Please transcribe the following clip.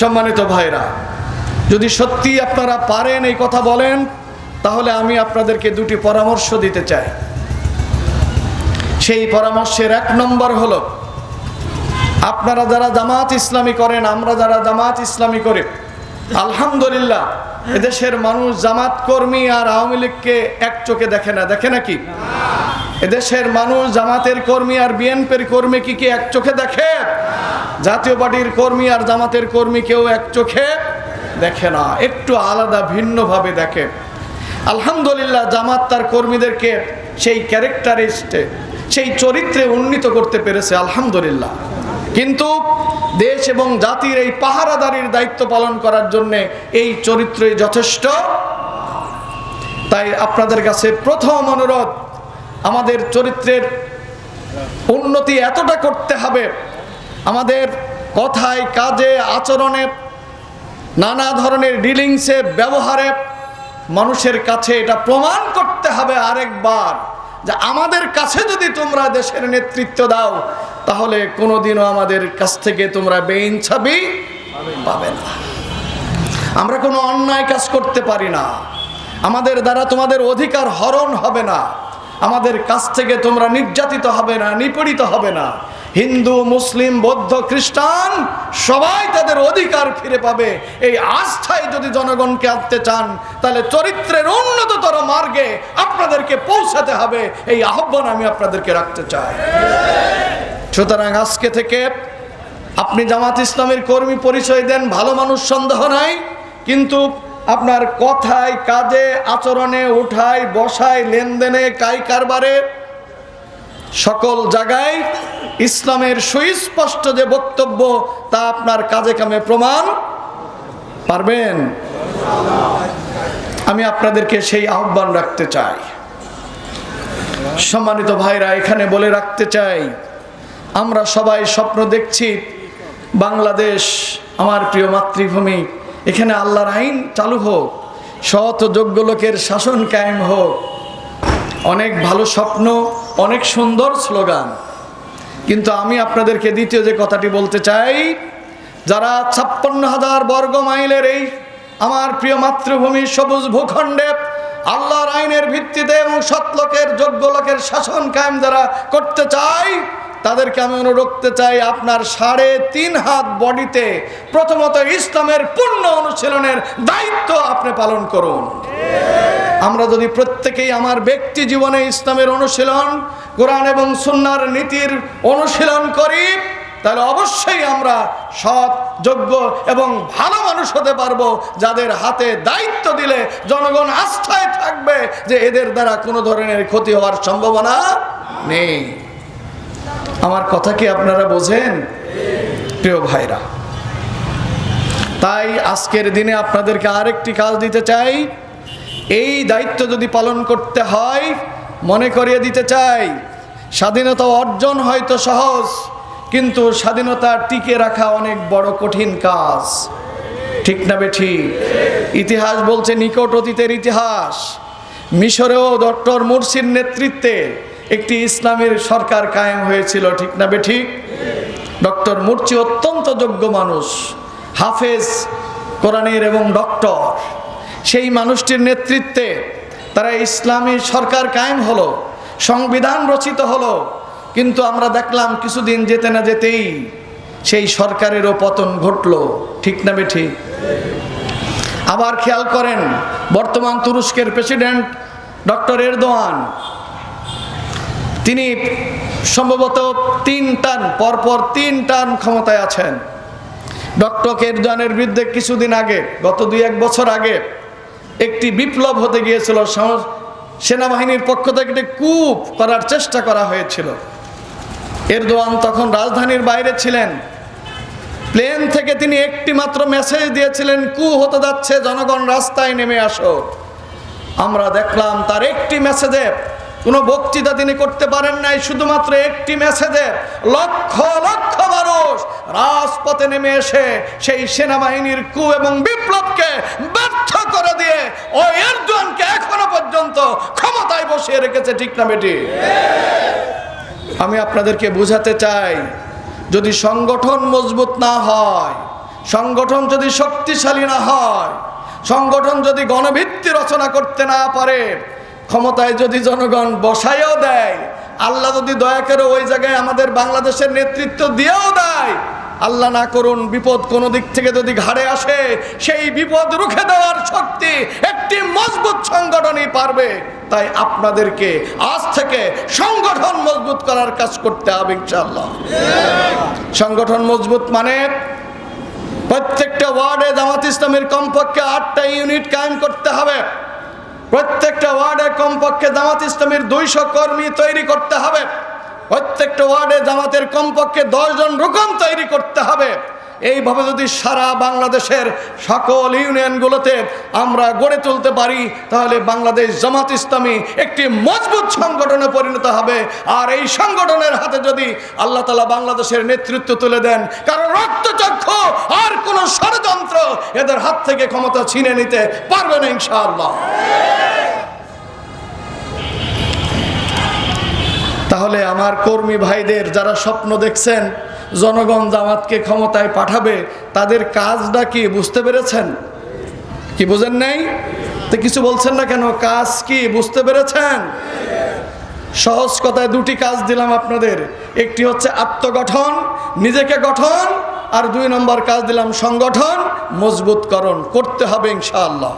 সম্মানিত ভাইরা, যদি সত্যি আপনারা পারেন এই কথা বলেন, তাহলে আমি আপনাদেরকে দুটি পরামর্শ দিতে চাই। সেই পরামর্শের এক নম্বর হল, আপনারা যারা জামাত ইসলামী করেন, আমরা যারা জামাত ইসলামী করে, আলহামদুলিল্লাহ, এদেশের মানুষ জামাত কর্মী আর আওয়ামী লীগকে এক চোখে দেখে না। দেখে নাকি এদেশের মানুষ, জামাতের কর্মী আর বিএনপির কর্মী কি কি এক চোখে দেখে? জাতীয় পার্টির কর্মী আর জামাতের কর্মী কেউ এক চোখে দেখে না, একটু আলাদা, ভিন্নভাবে দেখে। আলহামদুলিল্লাহ, জামাত তার কর্মীদেরকে সেই ক্যারেক্টারিস্টে, সেই চরিত্রে উন্নীত করতে পেরেছে, আলহামদুলিল্লাহ। কিন্তু দেশ এবং জাতির এই পাহারাদারির দায়িত্ব পালন করার জন্য এই চরিত্রই যথেষ্ট। তাই আপনাদের কাছে প্রথম অনুরোধ আমাদের চরিত্রের উন্নতি এতটা করতে হবে। আমাদের কথায়, কাজে, আচরণে, নানা ধরনের ডিলিংসে, ব্যবহারে মানুষের কাছে এটা প্রমাণ করতে হবে আরেকবার যে আমাদের কাছে যদি তোমরা দেশের নেতৃত্ব দাও, তাহলে কোনোদিনও আমাদের কাছ থেকে তোমরা বেইন বেইনছাবি পাবে না। আমরা কোনো অন্যায় কাজ করতে পারি না। আমাদের দ্বারা তোমাদের অধিকার হরণ হবে না। আমাদের কাছ থেকে তোমরা নির্যাতিত হবে না, নিপীড়িত হবে না। হিন্দু, মুসলিম, বৌদ্ধ, খ্রিস্টান, সবাই তাদের অধিকার ফিরে পাবে। এই আস্থায় যদি জনগণকে আনতে চান, তাহলে চরিত্রের উন্নততর মার্গে আপনাদেরকে পৌঁছাতে হবে। এই আহ্বান আমি আপনাদেরকে রাখতে চাই। সুতরাং আজকে থেকে আপনি জামাত ইসলামের কর্মী পরিচয় দেন, ভালো মানুষ সন্দেহ নাই, কিন্তু আপনার কথায়, কাজে, আচরণে, উঠায়, বসায়, লেনদেনে, কাই কারবারে, সকল জায়গায় ইসলামের সুস্পষ্ট যে বক্তব্য, তা আপনার কাজে কামে প্রমাণ পারবেন। আমি আপনাদেরকে সেই আহ্বান রাখতে চাই। সম্মানিত ভাইরা, এখানে বলে রাখতে চাই, আমরা সবাই স্বপ্ন দেখছি বাংলাদেশ, আমার প্রিয় মাতৃভূমি এখানে আল্লাহর আইন চালু হোক, সৎ যোগ্য লোকের শাসন কায়েম হোক। অনেক ভালো স্বপ্ন, অনেক সুন্দর স্লোগান। কিন্তু আমি আপনাদেরকে দ্বিতীয় যে কথাটি বলতে চাই, যারা ছাপ্পান্ন হাজার বর্গ মাইলের এই আমার প্রিয় মাতৃভূমি সবুজ ভূখণ্ডে আল্লাহর আইনের ভিত্তিতে এবং সৎলোকের যোগ্য লোকের শাসন কায়েম যারা করতে চায় তাদেরকে আমি অনুরোধ করতে চাই, আপনার সাড়ে তিন হাত বডিতে প্রথমত ইসলামের পূর্ণ অনুশীলনের দায়িত্ব আপনি পালন করুন। আমরা যদি প্রত্যেকেই আমার ব্যক্তি জীবনে ইসলামের অনুশীলন, কোরআন এবং সুন্নার নীতির অনুশীলন করি, তাহলে অবশ্যই আমরা সৎ, যোগ্য এবং ভালো মানুষ হতে পারব, যাদের হাতে দায়িত্ব দিলে জনগণ আস্থায় থাকবে যে এদের দ্বারা কোনো ধরনের ক্ষতি হওয়ার সম্ভাবনা নেই। আমার কথা কি আপনারা বোঝেন? প্রিয় ভাইরা, তাই আজকের দিনে আপনাদেরকে আরেকটি কাজ দিতে চাই। এই দায়িত্ব যদি পালন করতে হয়, মনে করিয়ে দিতে চাই, স্বাধীনতা অর্জন হয়তো সহজ, কিন্তু স্বাধীনতা টিকে রাখা অনেক বড় কঠিন কাজ। ঠিক না বেঠি ইতিহাস বলছে নিকট অতীতের ইতিহাস। মিশরেও ডক্টর মুরসির নেতৃত্বে একটি ইসলামের সরকার কায়েম হয়েছিল, ঠিক না বেঠিক ডক্টর মুরচি অত্যন্ত যোগ্য মানুষ, হাফেজ, কোরআনের এবং ডক্টর। সেই মানুষটির নেতৃত্বে তারা ইসলামী সরকার কায়েম হলো, সংবিধান রচিত হলো, কিন্তু আমরা দেখলাম কিছুদিন যেতে না যেতেই সেই সরকারেরও পতন ঘটলো, ঠিক না বেঠি আবার খেয়াল করেন, বর্তমান তুরস্কের প্রেসিডেন্ট ডক্টর এরদোয়ান তিনি সম্ভবত তিন টান, পরপর তিন টান ক্ষমতায় আছেন। ডক্টর কেরজানের বিরুদ্ধে কিছুদিন আগে, গত দুই এক বছর আগে, একটি বিপ্লব হতে গিয়েছিল। সেনাবাহিনীর পক্ষ থেকে একটি কূপ করার চেষ্টা করা হয়েছিল। এরদোয়ান তখন রাজধানীর বাইরে ছিলেন। প্লেন থেকে তিনি একটি মাত্র মেসেজ দিয়েছিলেন কু হতে যাচ্ছে, জনগণ রাস্তায় নেমে আসো। আমরা দেখলাম তার একটি মেসেজে কোনো বক্তৃতা তিনি করতে পারেন নাই, শুধুমাত্র একটি মেসেজে লক্ষ লক্ষ মানুষ রাজপথে নেমে এসে সেই সেনাবাহিনীর কু এবং বিপ্লবকে ব্যর্থ করে দিয়ে ও এরদোয়ানকে এখনও পর্যন্ত ক্ষমতায় বসিয়ে রেখেছে, ঠিক না বেটি? আমি আপনাদেরকে বোঝাতে চাই, যদি সংগঠন মজবুত না হয়, সংগঠন যদি শক্তিশালী না হয়, সংগঠন যদি গণভিত্তি রচনা করতে না পারে ক্ষমতায় যদি জনগণ বসাইও দেয়, আল্লাহ যদি দয়া করে ওই জায়গায় আমাদের বাংলাদেশের নেতৃত্ব দিয়েও দেয়, আল্লাহ না করুন বিপদ কোন দিক থেকে যদি ঘাড়ে আসে, সেই বিপদ রুখে দেওয়ার শক্তি একটি মজবুত সংগঠনই পারবে। তাই আপনাদেরকে আজ থেকে সংগঠন মজবুত করার কাজ করতে হবে ইনশাআল্লাহ। সংগঠন মজবুত মানে প্রত্যেকটা ওয়ার্ডে জামাত ইসলামের কমপক্ষে আটটা ইউনিট কায়েম করতে হবে। প্রত্যেকটা ওয়ার্ডে কমপক্ষে জামাত ইসলামের দুইশো কর্মী তৈরি করতে হবে। প্রত্যেকটা ওয়ার্ডে জামাতের কমপক্ষে দশজন রুকন তৈরি করতে হবে। এইভাবে যদি সারা বাংলাদেশের সকল ইউনিয়নগুলোতে আমরা গড়ে তুলতে পারি, তাহলে বাংলাদেশ জামাত ইসলামী একটি মজবুত সংগঠনে পরিণত হবে। আর এই সংগঠনের হাতে যদি আল্লাহ তালা বাংলাদেশের নেতৃত্ব তুলে দেন, কারণ রক্তচক্ষু আর কোনো ষড়যন্ত্র এদের হাত থেকে ক্ষমতা ছিনে নিতে পারবে না ইনশাআল্লাহ। তাহলে আমার কর্মী ভাইদের যারা স্বপ্ন দেখছেন জনগণ জামাতকে ক্ষমতায় পাঠাবে, তাদের কাজটা কি বুঝতে পেরেছেন? কি বুঝেন নাই? তো কিছু বলছেন না কেন? কাজ কি বুঝতে পেরেছেন? সহজ কথায় দুটি কাজ দিলাম আপনাদের। একটি হচ্ছে আত্মগঠন, নিজেকে গঠন, আর দুই নম্বর কাজ দিলাম সংগঠন, মজবুতকরণ। করতে হবে ইনশাআল্লাহ।